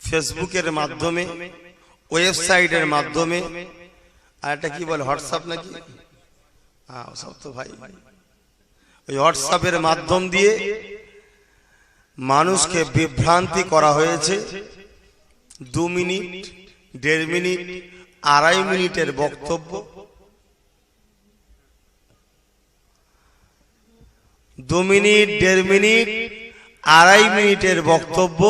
ফেসবুকের মাধ্যমে ওয়েবসাইটের মাধ্যমে, আর একটা কি বলে হোয়াটসঅ্যাপ নাকি? হ্যাঁ সব তো ভাই। ওই হোয়াটসঅ্যাপের মাধ্যম দিয়ে মানুষকে বিভ্রান্তি করা হয়েছে। দু মিনিট, দেড় মিনিট, আড়াই মিনিটের বক্তব্য। দু মিনিট, দেড় মিনিট, আড়াই মিনিটের বক্তব্য।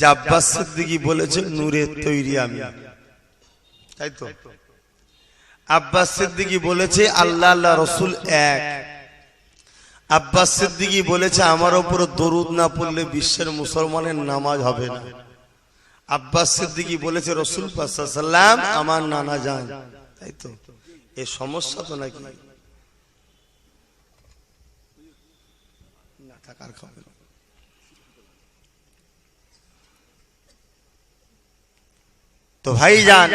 যে আব্বাস সিদ্দিকি বলেছে নূরের তৈরি আমি। তাই তো? আব্বাস সিদ্দিকি বলেছে, আল্লাহ আল্লাহ রসুল এক। আব্বাস সিদ্দিকি বলেছে, আমার ওপর দরুদ না পড়লে বিশ্বের মুসলমানের নামাজ হবে না। আব্বাস সিদ্দিকি বলেছে, রসুল সাল্লাম আমার নানা যান। তাই তো? এ সমস্যা তো নাকি? না থাকার তো ভাই যান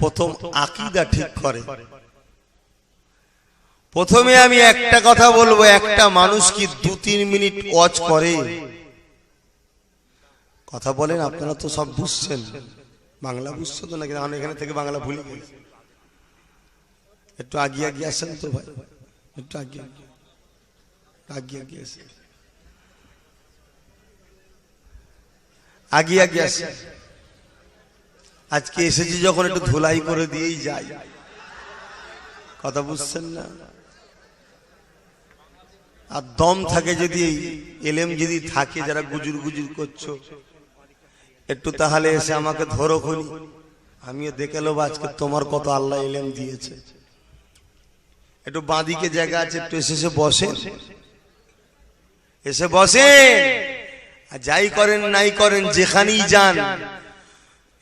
প্রথম আকিদা ঠিক করে। প্রথমে আমি একটা কথা বলব একটা মানুষ কি দু তিন মিনিট ওয়াচ করে? কথা বলেন আপনারা তো সব বুঝছেন। বাংলা বুঝছ তো নাকি? আমি এখানে থেকে বাংলা ভুলে গেছি। একটু আগিয়ে আগিয়ে আসেন তো ভাই। একটু আগিয়ে আগিয়ে। আগিয়ে আগিয়ে আসেন। আগিয়ে আগিয়ে আসেন। আজকে এসেছি যখন একটু ধুলাই করে দিয়েই যাই। কথা বুঝছেন না? আর দম থাকে যদি, এলেম যদি থাকে, যারা গুজুর গুজুর করছ, একটু তাহলে এসে আমাকে ধরো খুনি। আমিও দেখে নেব আজকে তোমার কত আল্লাহ এলেম দিয়েছে। একটু বাঁদিকে জায়গা আছে, একটু এসে এসে বসে এসে বসে যাই করেন, নাই করেন, যেখানেই যান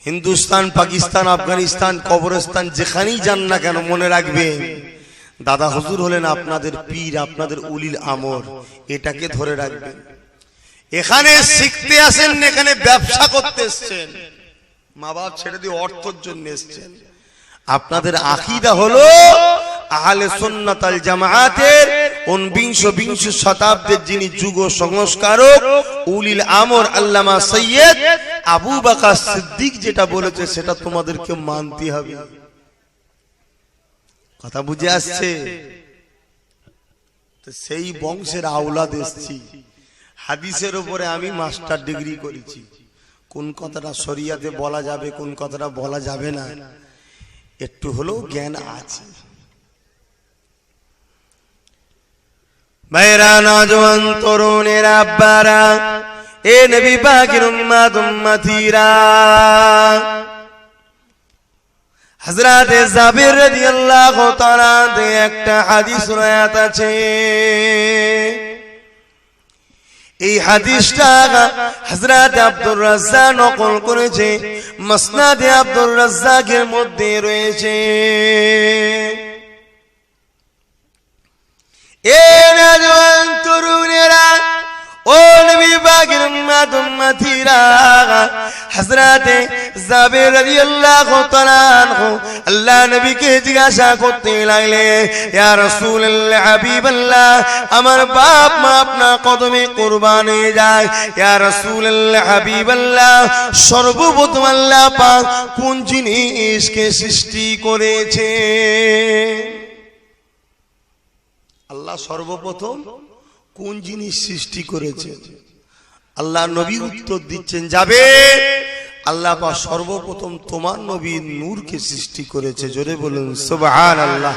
হিন্দুস্তান, পাকিস্তান, আফগানিস্তান কবরস্তান যেখানেই যান না কেন মনে রাখবেন, দাদা হুজুর হলেন আপনাদের পীর, আপনাদের উলিল আমর, এটাকে ধরে রাখবেন। এখানে শিখতে আসেন এখানে ব্যবসা করতে এসছেন। মা বাপ ছেড়ে দিয়ে অর্থের জন্য এসছেন। আপনাদের আকিদা হলো আহলে সুন্নাত আল জামায়াতের উনবিংশ বিংশ শতাব্দীর যিনি যুগ সংস্কারক, উলিল আমর আল্লামা সৈয়দ আবু বাকার সিদ্দিক যেটা বলেছে, সেটা তোমাদেরকে মানতে হবে। কথা বুঝে আসছে? সেই বংশের আওলাদ এসছি। হাদিসের উপরে আমি মাস্টার ডিগ্রি করেছি। কোন কথাটা শরিয়াতে বলা যাবে, কোন কথাটা বলা যাবে না। একটু হলেও জ্ঞান আছে। ভাইরা নজওয়ান তরুণের আব্বারা, এ নবী পাকের উম্মাত উম্মতিরা। হযরত জাবির রাদিয়াল্লাহু তাআলা তে একটা হাদিস রয়াত আছে। এই হাদিসটা হযরত আব্দুর রাজ্জাক নকল করেছে, মাসনাদে আব্দুর রাজ্জাকের মধ্যে রয়েছে। এ নজওয়ান তরুণেরা, ও নবী পাকের উম্মত উম্মতিরা হযরতে জাবির রাদিয়াল্লাহু তাআলা আল্লাহ নবীকে জিজ্ঞাসা করতে লাগলে, ইয়া রাসূলুল্লাহ, হাবিবাল্লাহ, আমার বাপ মা আপনার কদমে কুরবান হয়ে যায়। ইয়া রাসূলুল্লাহ, হাবিবাল্লাহ, সর্বপ্রথম আল্লাহ পাক কোন জিনিসকে সৃষ্টি করেছে? আল্লাহ সর্বপ্রথম কোন জিনিস সৃষ্টি করেছে আল্লাহ নবী উত্তর দিচ্ছেন যাবে আল্লাহ পাক সর্বপ্রথম তোমার নবী নূরকে সৃষ্টি করেছে জোরে বলুন সুবহান আল্লাহ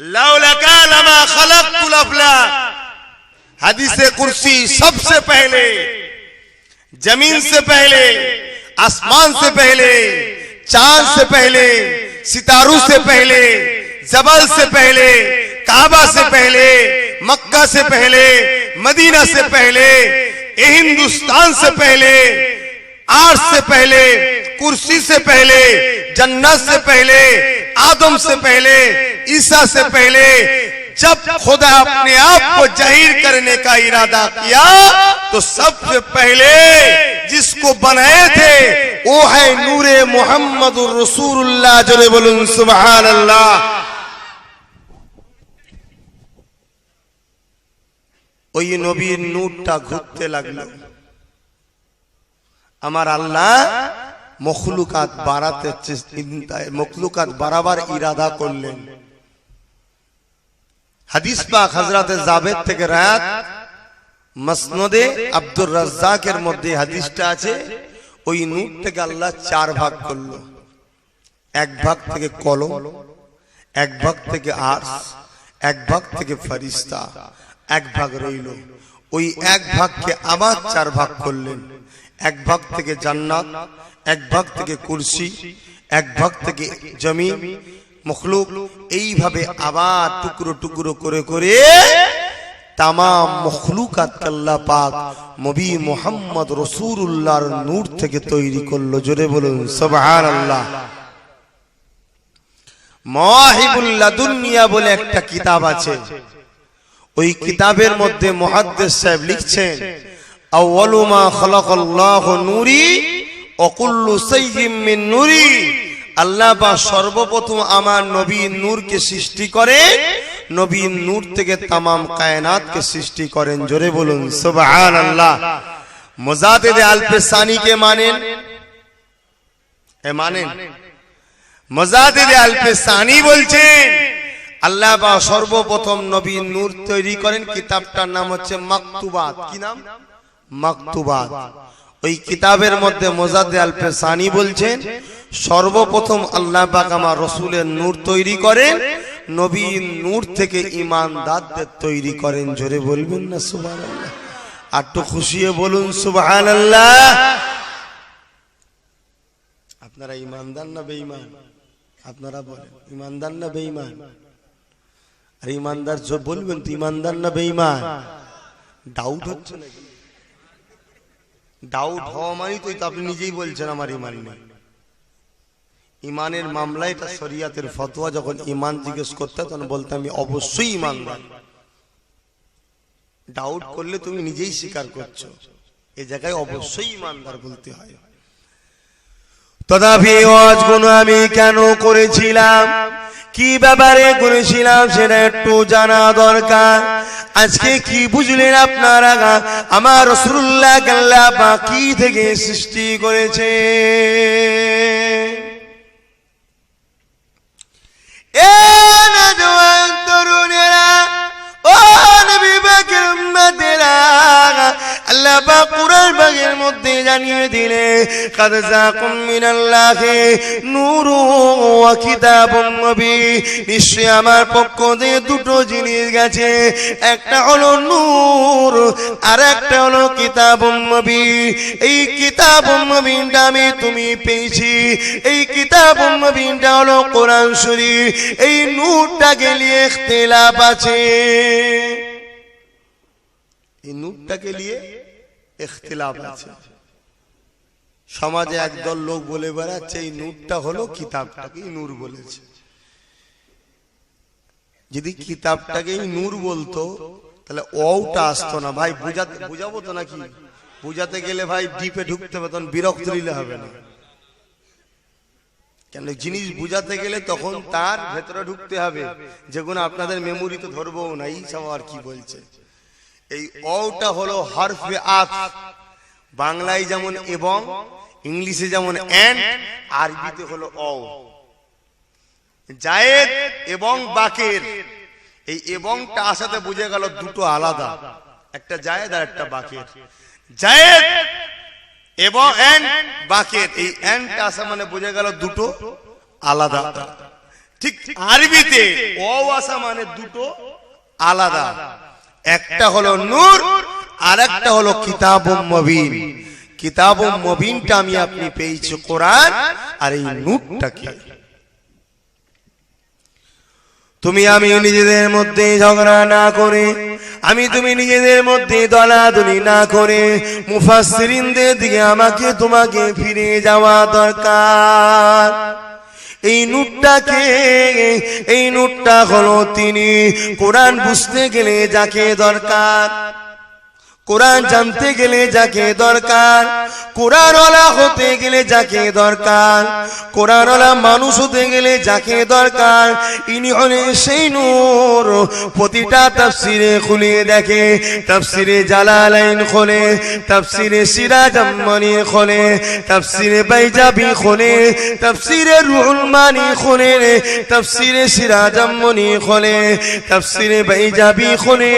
লাউলাকা লামা খালাকতুল আফলাক হাদিসে कुर्सी सबसे पहले जमीन से पहले आसमान से पहले चांद से पहले सितारों से पहले जबल से पहले کعبہ سے پہلے، مکہ سے پہلے، مدینہ سے پہلے ہندوستان سے پہلے آر سے پہلے، کرسی سے پہلے، جنت سے پہلے، آدم سے پہلے، عیسیٰ سے پہلے، جب خدا اپنے آپ کو ظاہر کرنے کا ارادہ کیا، تو سب سے پہلے جس کو بنائے تھے، وہ ہے نور محمد الرسول اللہ جنب سبحان اللہ ওই নবীর নূরটা ঘুরতে লাগল। আমার আল্লাহ মখলুকাত বাড়াতে চে- মখলুকাত বাড়াবার ইরাদা করলেন। হাদিস পাক হজরতে জাবেদ থেকে রায়াত মসনদে আব্দুর রাজ্জাকের মধ্যে হাদিসটা আছে, ওই নূর থেকে আল্লাহ চার ভাগ করল। এক ভাগ থেকে কলম, এক ভাগ থেকে আর্স এক ভাগ থেকে ফারিস্তা এক ভাগ রইল। ওই এক ভাগকে আবার চার ভাগ করলেন। এক ভাগ থেকে জান্নাত, এক ভাগ থেকে কুরসি, এক ভাগ থেকে জমিন, মখলুক। এইভাবে আবার টুকরো টুকরো করে করে তাম মখলুকাত আল্লাহ পাক নবী মোহাম্মদ রসুল্লাহর নূর থেকে তৈরি করল। জোরে বলুন সবহান আল্লাহ মহিবুল্লাহ দুনিয়া বলে একটা কিতাব আছে। ওই কিতাবের মধ্যে মুহাদ্দিস সাহেব লিখছেন, আউয়ালু মা খালাকাল্লাহু নূরি ওয়া কুল্লু মিন আল্লাহ বা সর্বপ্রথম আমার নবী নূরকে সৃষ্টি করে, নবী নূর থেকে তামাম কায়নাতকে সৃষ্টি করেন। জোরে বলুন, সুবহানাল্লাহ। মুজাদ্দিদ আল-ফিসানিকে মানেন? এ মানেন? মজাদিদে আলফে সানি বলছেন আল্লাহ বা সর্বপ্রথম নবী নূর তৈরি করেন কিতাবটার নাম হচ্ছে মাকতুবাদ কি নাম? মাকতুবাত। ওই কিতাবের মধ্যে মোজাদে আলফে সানি বলছেন, সর্বপ্রথম আল্লাহ আমার রসুলের নূর তৈরি করেন, নবী নূর থেকে ইমানদারদের তৈরি করেন। জোরে বলবেন না, সুবহানাল্লাহ। আর তো খুশিয়ে বলুন, সুবহানাল্লাহ। আপনারা ইমানদার না বেঈমান? আপনারা বলেন, ইমানদার না বেঈমান? আর ইমানদার বলবেন তো, ইমানদার না বেঈমান? ডাউট হচ্ছে নাকি? ডাউট হওয়া মানে তো আপনি নিজেই বলছেন আমার ইমান নেই। ইমানের মামলা এটা শরিয়াতের ফতোয়া, যখন ইমান জিজ্ঞেস করতে তখন বলতে আমি অবশ্যই ইমানদার। ডাউট করলে তুমি নিজেই স্বীকার করছ। এই জায়গায় অবশ্যই ইমানদার বলতে হয়। তথাপি ওয়াজগুলো আমি কেন করেছিলাম? কি ব্যাপারে করেছিলাম সেটা একটু জানা দরকার। আজকে কি বুঝলেন আপনারা? আমার রসুল্লাহ কাল্লা বাকি থেকে সৃষ্টি করেছে? তরুণেরা, ও নবী আল্লাহ কুরআন পাকের মধ্যে জানিয়ে দিলে কাদ জাকুম মিনাল্লাহি নূরু ওয়া কিতাবুম মুবিন। নিশ্চয় আমার পক্ষ থেকে দুটো জিনিস গেছে। একটা হলো নূর আর একটা হলো কিতাবুম মুবিন। এই কিতাবুম মুবিনটা আমি তুমি পেয়েছি। এই কিতাবুম মুবিনটা হলো কোরআন শরীফ। এই নূরটাকে নিয়ে ইখতিলাফ আছে। এই নূরটাকে নিয়ে ইখতিলাফ আছে। সমাজে একদল লোক বলে বেড়াচ্ছে, এই নূরটা হলো কিতাবটাকেই নূর বলেছে। যদি কিতাবটাকেই নূর বলতো, তাহলে ওটা আসতো না। ভাই, বুঝাতে বুঝাবো তো নাকি? বুঝাতে গেলে ভাই ডিপে ঢুকতে হবে, তখন বিরক্ত নিলে হবে না। কেন জিনিস বুঝাতে গেলে তখন তার ভেতরে ঢুকতে হবে। যেগুলো আপনাদের মেমোরিতে ধরবো না, এই সব আর কি বলছে? এই অটা হলো হরফে আত। বাংলায় যেমন এবং, ইংলিশে যেমন এন্ড আরবিতে হলো অ জায়েদ এবং বাকের, এই এবংটা আসাতে বুঝে গেল দুটো আলাদা, একটা জায়েদ আর একটা বাকের। জায়েদ এবং এন্ড বাকের, এই এন্ডটা আসা মানে বুঝে গেল দুটো আলাদা। ঠিক আরবিতে অ আসা মানে দুটো আলাদা। একটা হলো নূর আর একটা হলো কিতাব মবিন। কিতাব মবিনটা আমি আপনি পেয়েছি কোরআন আর এই নূরটা কি তুমি আমি নিজেদের মধ্যে ঝগড়া না করে, আমি তুমি নিজেদের মধ্যে দলাদলি না করে, মুফাসসিরিনদের দিকে আমাকে তোমাকে ফিরে যাওয়া দরকার। এই নুটটাকে এই নুটটা হলো তিনি। কোরআন বুঝতে গেলে যাকে দরকার। কোরআন জানতে গেলে যাকে দরকার, কোরআনওয়ালা হতে গেলে যাকে দরকার, কোরআনওয়ালা মানুষ হতে গেলে যাকে দরকার, ইনি হলেন সেই নূর। প্রতিটা তাফসিরে খুলে দেখে, তাফসিরে জালালাইন খোলে, তাফসিরে সিরাজ আম্মানি খোলে, তাফসিরে বাইজাবি খোলে, তাফসিরে রুহুল মানি খোলে, তাফসিরে সিরাজ আম্মানি খোলে, তাফসিরে বাইজাবি খোলে।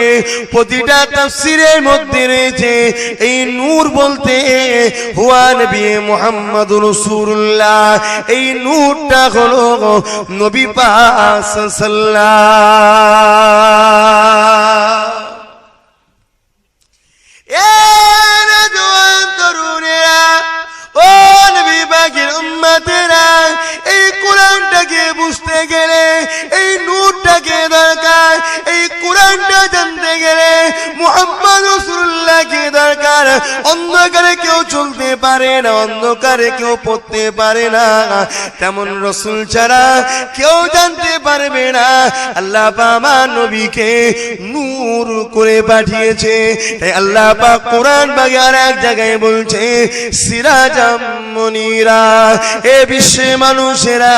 প্রতিটা তাফসিরের মধ্যে রয়েছে, এই নূর বলতে হুয়া নবী মোহাম্মদ রসুল্লাহ এই নূরটা হলো নবী এই কোরআনটাকে বুঝতে গেলে অন্ধকারে কেউ চলতে পারে না, অন্ধকারে কেউ পড়তে পারে না। তেমন রসুল ছাড়া কেউ জানতে পারবে না। আল্লাহ আমার নবীকে নূর করে পাঠিয়েছে। তাই আল্লাহ পাক কোরআন বাগে আর এক জায়গায় বলছে সিরাজাম মনিরা এ বিশ্বে মানুষেরা,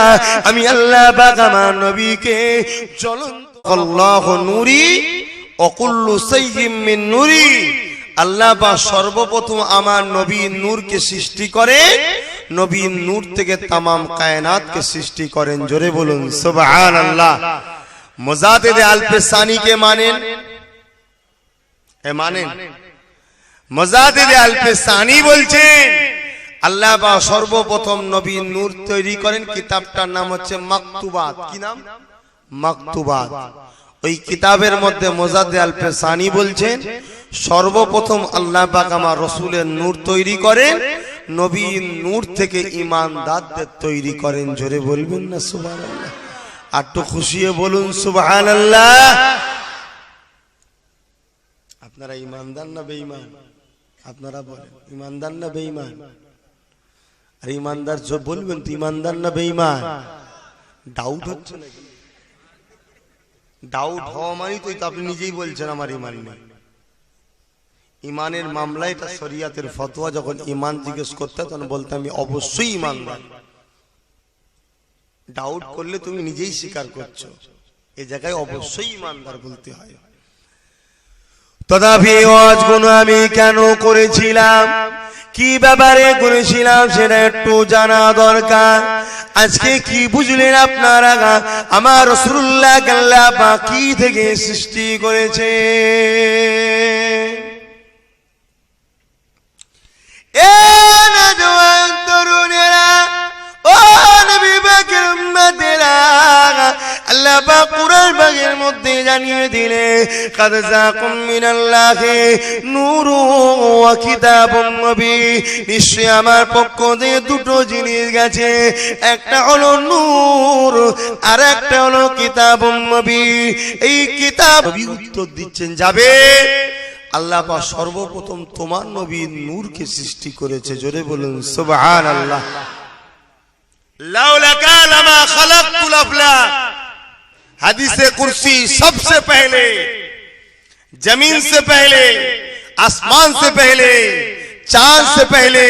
আমি আল্লাহ পাক আমার নবীকে জ্বলন্ত, আল্লাহ নুরি, অকুল্লু সাইয়্যিম মিন নুরি। আল্লাহ বা সর্বপ্রথম আমার নবী নূরকে সৃষ্টি করে, নবী নূর থেকে তামাম কায়নাতকে সৃষ্টি করেন। জোরে বলুন, সুবহানাল্লাহ। মুজাদ্দিদ আল-ফিসানিকে মানেন? এ মানেন? মজাদিদ আলফেসানি বলছেন, আল্লাহ বা সর্বপ্রথম নবী নূর তৈরি করেন। কিতাবটার নাম হচ্ছে মাকতুবাত। কি নাম? মাকতুবাত। ওই কিতাবের মধ্যে মোজাদ্দে আলফেসানি বলছেন সর্বপ্রথম আল্লাহ আমার রসুলের নূর তৈরি করেন নবী নূর থেকে ইমানদারদের তৈরি করেন। জোরে বলবেন না, সুবহানাল্লাহ। আর একটু খুশিয়ে বলুন, সুবহানাল্লাহ। আপনারা ইমানদার না বেঈমান? আপনারা বলেন, ইমানদার না বেঈমান? আর ইমানদার বলবেন তো, ইমানদার না বেঈমান? ডাউট হচ্ছে নাকি? ডাউট হওয়া মানেই তো তো আপনি নিজেই বলছেন আমার ইমান নেই। ইমানের মামলায় এটা শরিয়াতের ফতোয়া যখন ইমান জিজ্ঞেস করতে তখন বলতে আমি অবশ্যই ইমানদার। ডাউট করলে তুমি নিজেই স্বীকার করছ। এই জায়গায় অবশ্যই ইমানদার বলতে হয়। তথাপি গুলো আমি কেন করেছিলাম? কি ব্যাপারে করেছিলাম সেটা একটু জানা দরকার। আজকে কি বুঝলেন আপনারা? আমার রসুল্লাহ গাল্লা বাকি থেকে সৃষ্টি করেছে? বাগের মধ্যে জানিয়ে দিলে, কাদ যাকুম নূরু ওয়া নিশ্চয় আমার পক্ষ দিয়ে দুটো জিনিস গেছে। একটা হলো নূর, আর একটা হলো কিতাবুম এই কিতাব উত্তর দিচ্ছেন, যাবে? আল্লাহ পা সর্বপ্রথম তোমার নবী নূরকে সৃষ্টি করেছে, জোরে বলুন সুবহান আল্লাহ লাউলাকা খালাকতুল আফলাক। हदीस कुर्सी सबसे पहले ज़मीन से पहले आसमान से पहले चाँद से पहले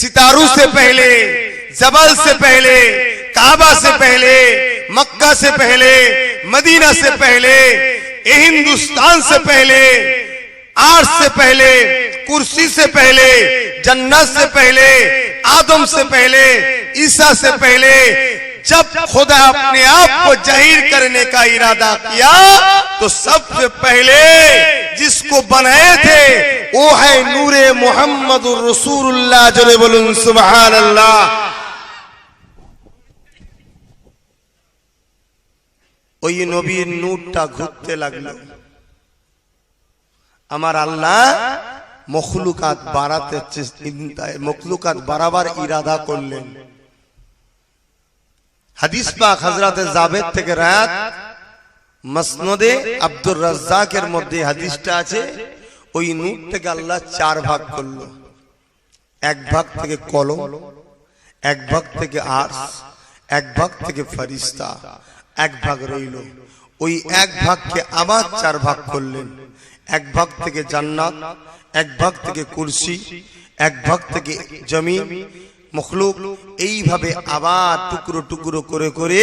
सितारों से पहले जबल से पहले काबा से पहले मक्का से पहले मदीना से पहले हिंदुस्तान से पहले आर्श से पहले कुर्सी से पहले जन्नत से पहले आदम से पहले ईसा से पहले जब खुदा अपने आप को जाहिर करने का इरादा किया तो सबसे पहले जिसको बनाए थे वो है नूरे मोहम्मद रसूलुल्लाह जरे बोलूं सुबहान अल्लाह ওই নবীর নূরটা ঘুরতে লাগলো আমার আল্লাহ মখলুকাত বাড়াতে চে- মখলুকাত বাড়াবার ইরাদা করলেন হাদিস পাক হজরতে জাবেদ থেকে রায়াত, মসনদে আব্দুর রাজ্জাকের মধ্যে হাদিসটা আছে, ওই নূর থেকে আল্লাহ চার ভাগ করল। এক ভাগ থেকে কলম, এক ভাগ থেকে আর্স এক ভাগ থেকে ফরিস্তা এক ভাগ রইল। ওই এক ভাগকে আবার চার ভাগ করলেন। এক ভাগ থেকে জান্নাত, এক ভাগ থেকে কুরসি, এক ভাগ থেকে জমি মখলুক, এইভাবে আবার টুকরো টুকরো করে করে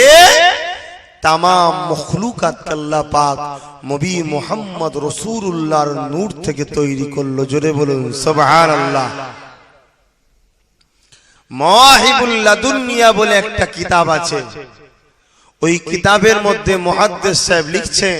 তাম মখলুকাত আল্লাহ পাক নবী মোহাম্মদ রসুল্লাহর নূর থেকে তৈরি করল। জোরে বলুন সবহান আল্লাহ মহিবুল্লাহ দুনিয়া বলে একটা কিতাব আছে। ওই কিতাবের মধ্যে মহাদ্দেশ সাহেব লিখছেন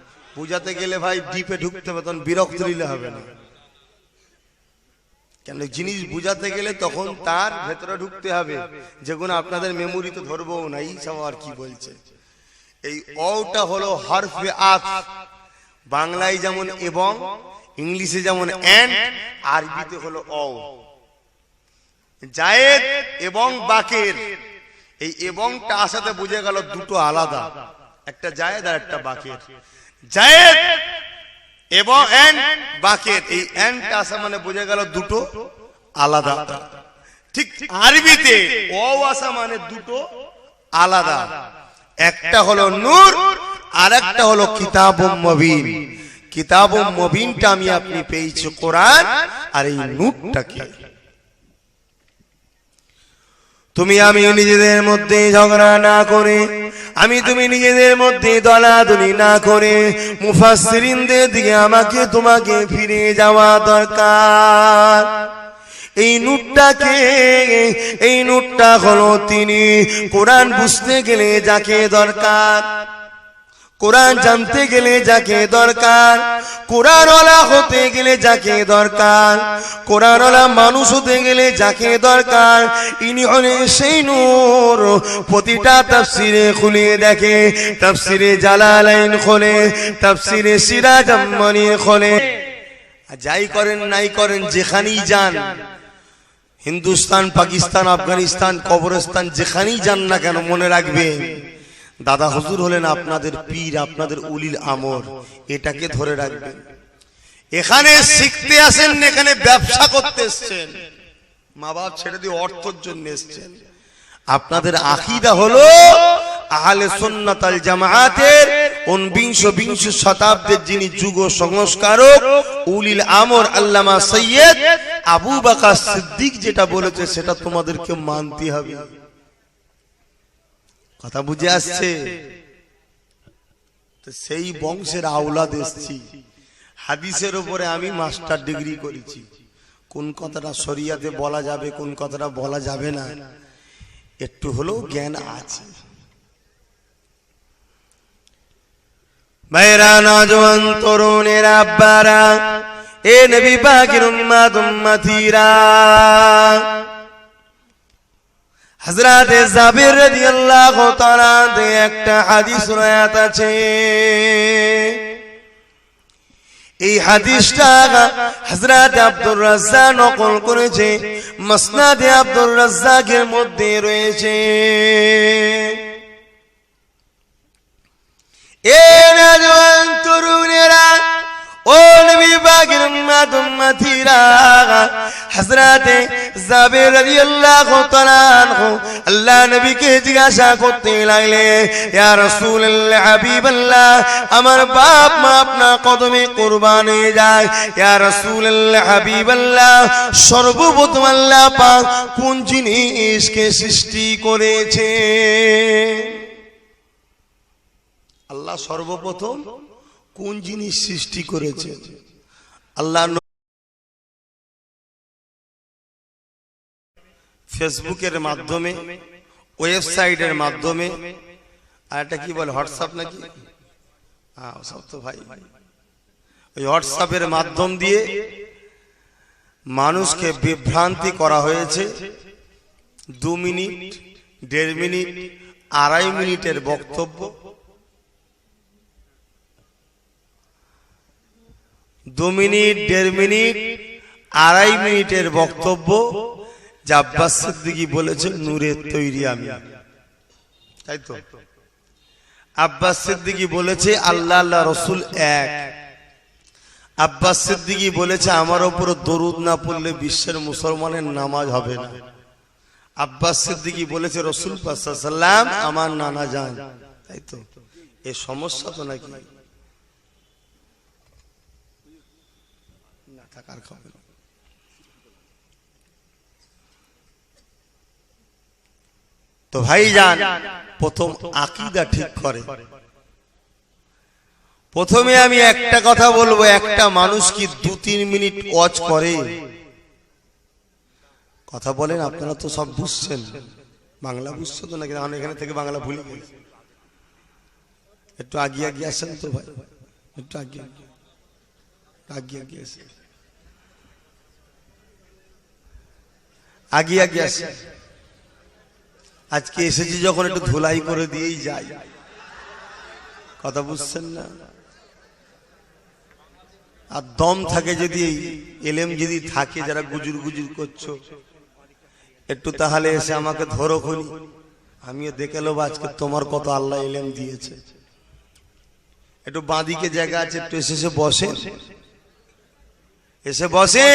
বুঝাতে গেলে ভাই ডিপে ঢুকতে হবে, তখন বিরক্ত নিলে হবে না। কেন জিনিস বুঝাতে গেলে তখন তার ভেতরে ঢুকতে হবে। যেগুলো আপনাদের মেমোরি তো ধরবো না, এই সব আর কি বলছে। এই অটা হলো হরফে আত। বাংলায় যেমন এবং, ইংলিশে যেমন এন্ড আরবিতে হলো অ। জায়েদ এবং বাকের। এই এবংটা আসাতে বুঝে গেল দুটো আলাদা। একটা জায়েদ আর একটা বাকের। জায়েদ এবং এন্ড বাকের। এই এন্ডটা মানে বুঝে গেল দুটো আলাদা। ঠিক আরবিতে অ আসা মানে দুটো আলাদা। একটা হলো নূর আর একটা হলো কিতাব মবিন। কিতাব মবিনটা আমি আপনি পেয়েছি কোরআন, আর এই নূরটাকে। তুমি আমি নিজেদের মধ্যে ঝগড়া না করে আমি তুমি নিজেদের মধ্যে দলাদলি না করে মুফাসসিরিনদের দিকে আমাকে তোমাকে ফিরে যাওয়া দরকার। এই নুটটাকে এই নুটটা হলো তিনি। কোরআন বুঝতে গেলে যাকে দরকার। কোরআন জানতে গেলে যাকে দরকার, কোরআনওয়ালা হতে গেলে যাকে দরকার, কোরআনওয়ালা মানুষ হতে গেলে যাকে দরকার, ইনি হলেন সেই নূর। প্রতিটা তাফসিরে খুলে দেখে, তাফসিরে জালালাইন খোলে, তাফসিরে সিরাজ আম্মানি খোলে। যাই করেন নাই করেন, যেখানেই যান, হিন্দুস্তান, পাকিস্তান, আফগানিস্তান কবরস্তান যেখানেই যান না কেন, মনে রাখবেন দাদা হুজুর হলেন আপনাদের পীর, আপনাদের উলিল আমর, এটাকে ধরে রাখবেন। এখানে শিখতে আসেন, এখানে ব্যবসা করতে এসছেন। মা বাপ ছেড়ে দিয়ে অর্থের জন্য এসছেন। আপনাদের আকিদা হলো আহলে সুন্নাত আল জামাআতের উনবিংশ বিংশ শতাব্দীর যিনি যুগ সংস্কারক, উলিল আমর আল্লামা সৈয়দ আবু বাকা সিদ্দিক যেটা বলেছে, সেটা তোমাদেরকে মানতে হবে। কথা বুঝে আসছে? সেই বংশের আওলাদ এসছি। হাদিসের উপরে আমি মাস্টার ডিগ্রি করেছি। কোন কথাটা শরিয়াতে বলা যাবে, কোন কথাটা বলা যাবে না, একটু হলেও জ্ঞান আছে। মেয়েরা নজওয়ান তরুণের আব্বারা, এ নবী পাকের উম্মাত উম্মাতিরা হযরত জাবির রাদিয়াল্লাহু তাআলা একটা হাদিস রয়াত আছে। এই হাদিসটা হযরত আব্দুর রাজ্জাক নকল করেছে, মাসনাদে আব্দুর রাজ্জাকের মধ্যে রয়েছে। এ নজওয়ান তরুণেরা, ও নবী পাকের উম্মত হযরতে জাবির রাদিয়াল্লাহু তাআলা আনহু আল্লাহ নবীকে জিজ্ঞাসা করতে লাগলে, ইয়া রাসূলুল্লাহ, হাবিবাল্লাহ, আমার বাপ মা আপনার কদমে কুরবান যায়। ইয়া রাসূলুল্লাহ, হাবিবাল্লাহ, সর্বপ্রথম আল্লাহ পাক কোন জিনিসকে সৃষ্টি করেছে? আল্লাহ সর্বপ্রথম কোন জিনিস সৃষ্টি করেছে? আল্লাহ ফেসবুকের মাধ্যমে, ওয়েবসাইটের মাধ্যমে, আর একটা কি বলে, হোয়াটসঅ্যাপ নাকি? হ্যাঁ সব তো ভাই। ওই হোয়াটসঅ্যাপের মাধ্যম দিয়ে মানুষকে বিভ্রান্তি করা হয়েছে। দু মিনিট, দেড় মিনিট, আড়াই মিনিটের বক্তব্য। দু মিনিট, দেড় মিনিট, আড়াই মিনিটের বক্তব্য। যে আব্বাস সিদ্দিকি বলেছে নূরের তৈরি আমি। তাই তো? আব্বাস সিদ্দিকি বলেছে, আল্লাহ আল্লাহ রসুল এক। আব্বাস সিদ্দিকি বলেছে, আমার ওপর দরুদ না পড়লে বিশ্বের মুসলমানের নামাজ হবে না। আব্বাস সিদ্দিকি বলেছে, রসুল সাল্লাম আমার নানা যান। তাই তো? এ সমস্যা তো নাকি? না থাকার খবর তো ভাই যান, প্রথম আকিদা ঠিক করে। প্রথমে আমি একটা কথা বলব, একটা মানুষ কি দু তিন মিনিট ওয়াচ করে? কথা বলেন, আপনারা তো সব বুঝছেন। বাংলা বুঝছ তো নাকি? আমি এখানে থেকে বাংলা ভুলে গেছি। একটু আগিয়ে আগিয়ে আসেন তো ভাই। একটু আগিয়ে আগিয়ে আগিয়ে আসেন। আগিয়ে আগিয়ে আসেন। আজকে এসেছি যখন একটু ধুলাই করে দিয়েই যাই। কথা বুঝছেন না? আর দম থাকে যদি, এলেম যদি থাকে, যারা গুজুর গুজুর করছ, একটু তাহলে এসে আমাকে ধরো খুনি। আমিও দেখে নেব আজকে তোমার কত আল্লাহ এলেম দিয়েছে। একটু বাঁদিকে জায়গা আছে, একটু এসে এসে বসে এসে বসে